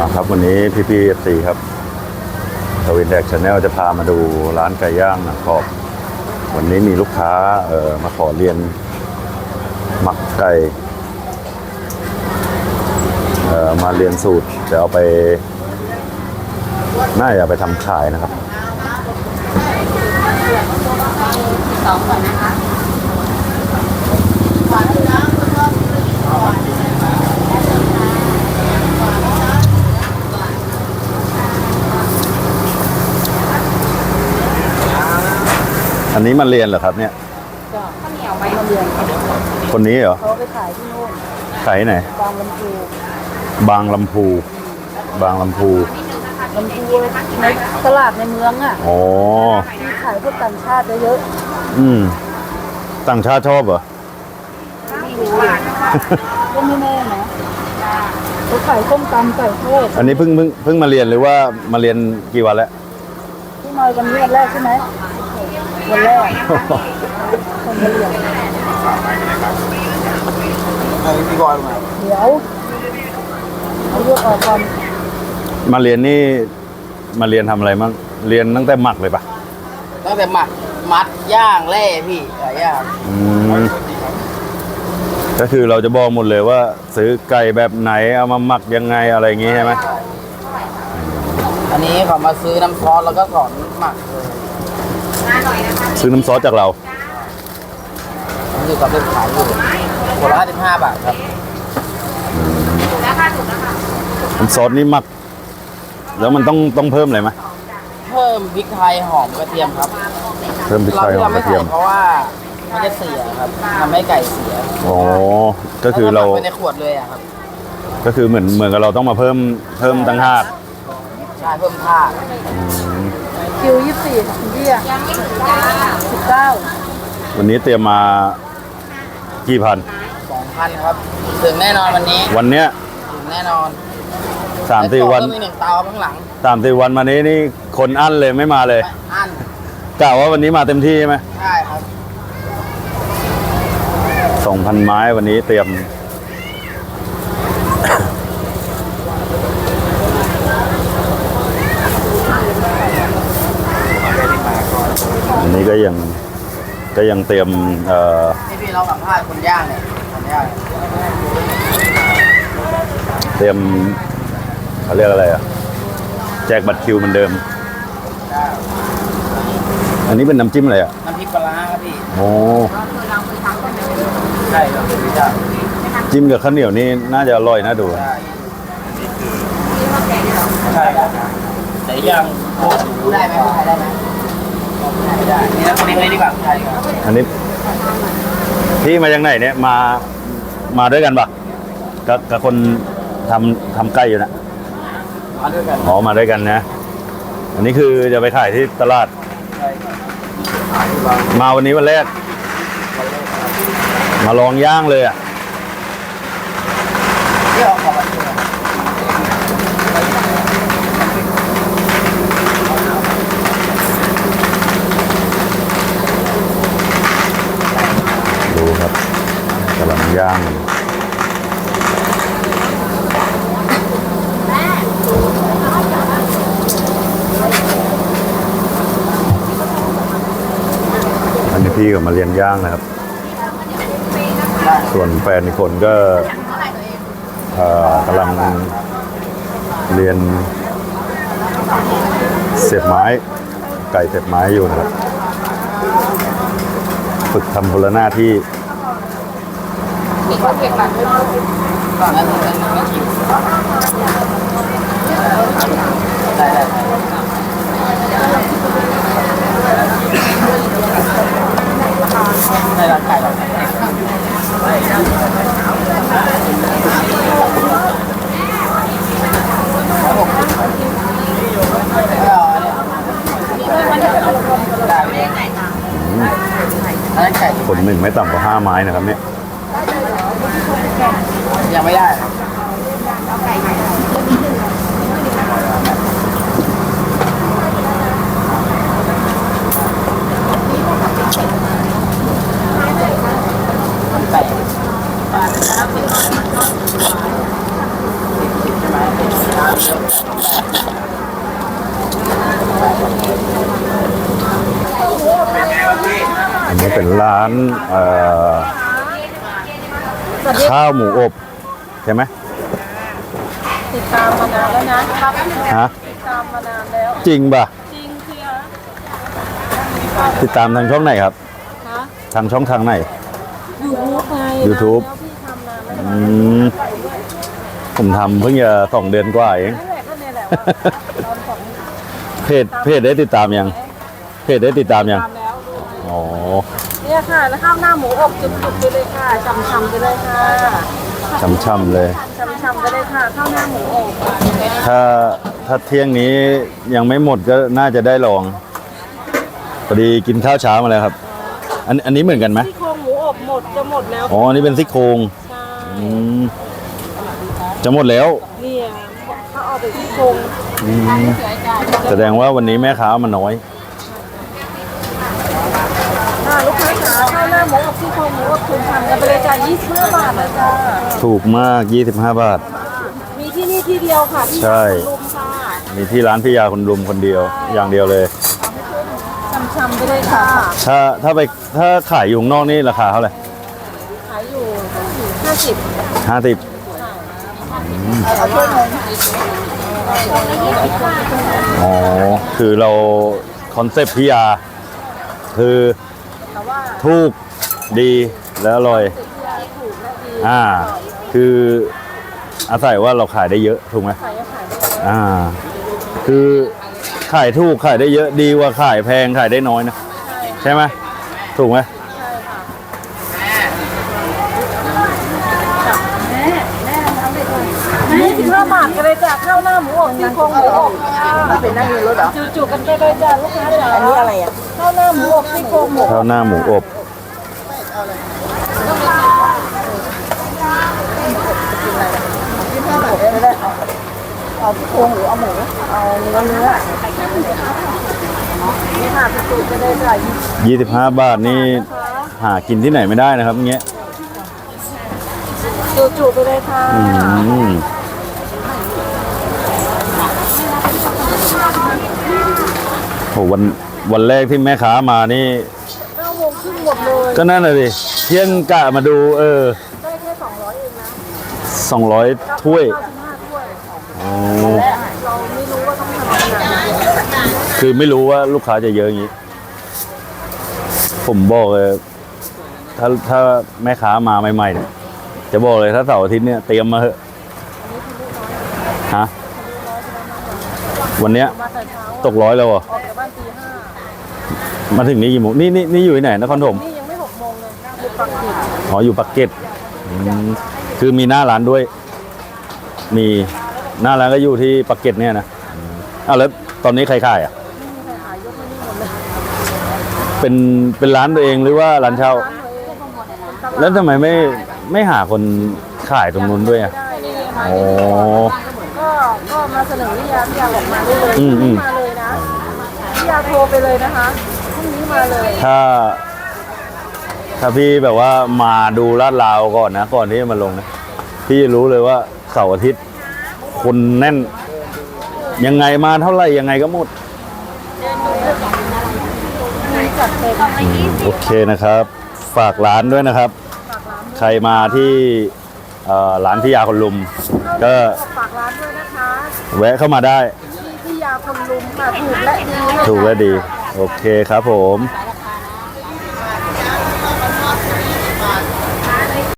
มาครับวันนี้พี่พี่เอฟซีครับทวินแดกชาแนลจะพามาดูร้านไก่ย่างหนังกรอบ วันนี้มีลูกค้าเอ่อมาขอเรียน หมักไก่เอ่อมาเรียนสูตรจะเอาไปน่าจะไปทำขายนะครับสองก่อนนะคะ อันนี้มาเรียนเหรอครับเนี่ยข้าวเหนียวไหมมาเรียนคนนี้เหรอ เขาไปขายที่นู่นขายไหน บางลำพูบางลำพู บางลำพูลำพูในตลาดในเมืองอะอ๋อที่ขายพวกต่างชาติเยอะอืม ต่างชาติชอบเหรอ ๆไม่รู้ก็ไม่แน่นะเขาขายส้มตำไก่ทอดอันนี้เพิ่งเพิ่งเพิ่งมาเรียนหรือว่ามาเรียนกี่วันแล้วที่ มาวันนี้วันแรกใช่ไหมวันแรกคนมาเรียนพี่บอยมาเดี๋ยวเอาเลือกออกก่อนมาเรียนนี่มาเรียนทำอะไรมั่งเรียนตั้งแต่หมักเลยปะตั้งแต่หมักมัดย่างแล่พี่หลายอย่างอืมก็คือเราจะบอกหมดเลยว่า ซื้อไก่แบบไหนเอามาหมักยังไงอะไรอย่างงี้ใช่ไหม อันนี้เขามาซื้อน้ำซอสแล้วก็สอนหมักเลยซื้อน้ำซอสจากเรานี่คือเขาเป็นขายอยู่คนละห้าสิบห้าบาทครับน้ำซอสนี่หมัก แล้วมันต้องต้องเพิ่มอะไรไหมเพิ่มพริกไทยหอมกระเทียมครับเพิ่มพริกเราไทยที่หอเรามกไม่ระเทีใส่ยม เพราะว่ามันจะเสียครับทำให้ไก่เสียอ๋อ ก็คือเราแล้วก็หมักไว้ในขวดเลยอะครับ ก็คือเหมือนเหมือนกับเราต้องมาเพิ่มเพิ่มตั้งห้า ใช่เพิ่มท่าคิวยี่สิบสี่คุณพี่อะสิบเก้าวันนี้เตรียมมากี่พัน สองพันครับ ถึงแน่นอนวันนี้ วันเนี้ยถึงแน่นอนสามสี่วันเพิ่มอีกหนึ่งเตาข้างหลังสามสี่วันมานี้นี่คนอั้นเลยไม่มาเลยอันกะว่าวันนี้มาเต็มที่ใช่ไหมใช่ครับสองพันไม้วันนี้เตรียม นนี้ก็ยังก็ยังเตรียมเอ่อที่พี่เราสัมภาษณ์คนย่างเนี่ยคนย่างเตรียมเขาเรียกอะไรอะ แจกบัตรคิวเหมือนเดิม อันนี้เป็นน้ำจิ้มอะไรอะน้ำพริกปลาร้าครับพี่โอ้ใช่ครับพี่จ้าจิ้มกับข้าวเหนียวนี่น่าจะอร่อยน่าดู ใช่ใช่ครับแต่ยังโคตรดูได้ไหมพูดไทยได้ไหม ไม่ได้นี่นะคนนี้เลยดีกว่าใช่ครับอันนี้พี่มาจากไหนเนี่ยมามาด้วยกันปะกับกับคนทำทำใกล้อยู่นะมาด้วยกันอ๋อมาด้วยกันนะ อันนี้คือจะไปขายที่ตลาดใช่ครับขายที่บ้านมาวันนี้วันแรก มาลองย่างเลยอะ ที่เราขอมาช่วย ดูครับกำลัง ย่างอันนี้พี่ก็มาเรียนย่างนะครับ ส่วนแฟนอีกคนก็กำลังเรียนเสียบไม้ ไก่เสียบไม้อยู่นะครับ ฝึกทำคนละหน้าที่ มีข้าวเก็บบัตรด้วยก่อนนั้นนั้นไม่ชิวได้ได้ได้ร้านไก่เราคนหนึ่งไม่ต่ำกว่าห้าไม้นะครับเนี่ย ยังไม่ได้ไก่อันนี้เป็นร้านเอ่อข้าวหมูอบ ใช่ไหมติดตามมานานแล้วนะครับฮะติดตามมานานแล้ว จริงป่ะ จริงเชียติดตามทางช่องไหนครับนะทางช่องทางไหน ยูทูบไง YouTube แล้วพี่ทำนานแล้วอืมผมทำเพิ่งจะสองเดือนกว่าเอง นั่นแหละก็เนี่ยแหละว่าตอนของเพจเพจได้ติดตามยังเพจได้ติดตามยังตามแล้วด้วยอ๋อเนี่ยค่ะแล้วข้าวหน้าหมูอบจุกๆไปเลยค่ะช่ำๆไปเลยค่ะ ช่ำๆเลยช่ำๆไปเลยค่ะข้าวหน้าหมูอบถ้าถ้าเที่ยงนี้ยังไม่หมดก็น่าจะได้ลองพอดีกินข้าวเช้ามาแล้วครับ อันอันนี้เหมือนกันไหมที่โครงหมูอบหมดจะหมดแล้วอ๋ออันนี้เป็นซี่โครงใช่อืมจะหมดแล้วเนี่ยเขาเอาไปที่โครงอืมแสดงว่าวันนี้แม่ค้ามาน้อย ค่ะลูกค้าขาข้าวหน้าหมูอบที่โครงหมูอบคุณทำกันไปเลยจ้ะ25บาทนะจ๊ะถูกมาก 25 บาท มีที่นี่ที่เดียวค่ะที่ใช่ ลุมค่ะมีที่ร้านพี่ยาคนรุมคนเดียว อย่างเดียวเลยช่ำๆไปเลยค่ะ ถ้าถ้าไปถ้าขายอยู่ข้างนอกนี่ราคาเท่าไหร่ขายอยู่50ห้าสิบเอาถ้วยหนึงอ๋อ คือเราคอนเซปต์พี่ยา คือ แต่ว่าถูกดีและอร่อยติดที่ร้านถูกและดีอ่า คืออาศัยว่าเราขายได้เยอะถูกไหมขายก็ขายได้เยอะอ่า คือขายถูกขายได้เยอะดีกว่าขายแพงขายได้น้อยนะใช่ใช่ไหมถูกไหมใช่ค่ะยี่สิบห้าบาทกันเลยจ้ะข้าวหน้าหมูอบที่โครงหมูอบค่ะเป็นนั่งเรียนรถเหรอจู่ๆกันไปเลยจ้ะลูกค้าจ๋าอันนี้อะไรอะ ข้าวหน้าหมูอบที่โครงหมูข้าวหน้าหมูอบเอาที่โครงหรือเอาหมู เอาเนื้อเนื้อนี่ค่ะจู่ๆกันเลยจ้ะ25บาทนี่หากินที่ไหนไม่ได้นะครับอย่างเงี้ยจู่ๆไปเลยค่ะอืมโหวัน วันแรกที่แม่ค้ามานี่เก้าโมงครึ่งหมดเลยก็นั่นเลยดิเที่ยงกะมาดู เออได้แค่สองร้อยเองนะสองร้อยถ้วยเก้าสิบห้าถ้วยอ๋อและเราไม่รู้ว่าต้องทำขนาดไหนคือไม่รู้ว่าลูกค้าจะเยอะอย่างนี้ ผมบอกเลยถ้าถ้าแม่ค้ามาใหม่ๆเนี่ยจะบอกเลยถ้าเสาร์อาทิตย์เนี่ยเตรียมมาเถอะฮะ วันเนี้ยมาแต่เช้าตกร้อยแล้วเหรอออกจากบ้านตีห้ามาถึงนี่กี่โมงนี่นี่นี่อยู่ที่ไหนนครถมนี่ยังไม่หกโมงเลยอยู่ปักกิ่งอ๋ออยู่ปากเกร็ดอืมคือมีหน้าร้านด้วย มีหน้าร้านก็อยู่ที่ปากเกร็ดเนี่ยนะอืมอ้าวแล้วตอนนี้ใครขายอะ ไม่มีใครขายยกไม่นี่หมดเลยเป็นเป็นร้านตัวเองหรือว่าร้านเช่า ร้านตัวเองตลาดแล้วทำไมไม่ไม่หาคนขายตรงนู้นด้วยอะได้นี่ไงอ๋อก็ก็ มาเสนอวิทยาวิทยาบอกมาได้เลยอืมอืม มาเลยนะวิทยาโทรไปเลยนะคะพรุ่งนี้มาเลยถ้า ถ้าพี่แบบว่ามาดูลาดราวก่อนนะ ก่อนที่จะมาลงนะ พี่จะรู้เลยว่าเสาร์อาทิตย์ คนแน่น ยังไงมาเท่าไหร่ยังไงก็หมดมีจัดเต็ม โอเคนะครับ ฝากร้านด้วยนะครับฝากร้านใครมาที่เอ่อ ร้านพี่ยาคนลุม ก็ฝากร้านด้วยนะคะแวะเข้ามาได้ที่พิยาคนลุมค่ะถูกและดีถูกและดี โอเคครับผมค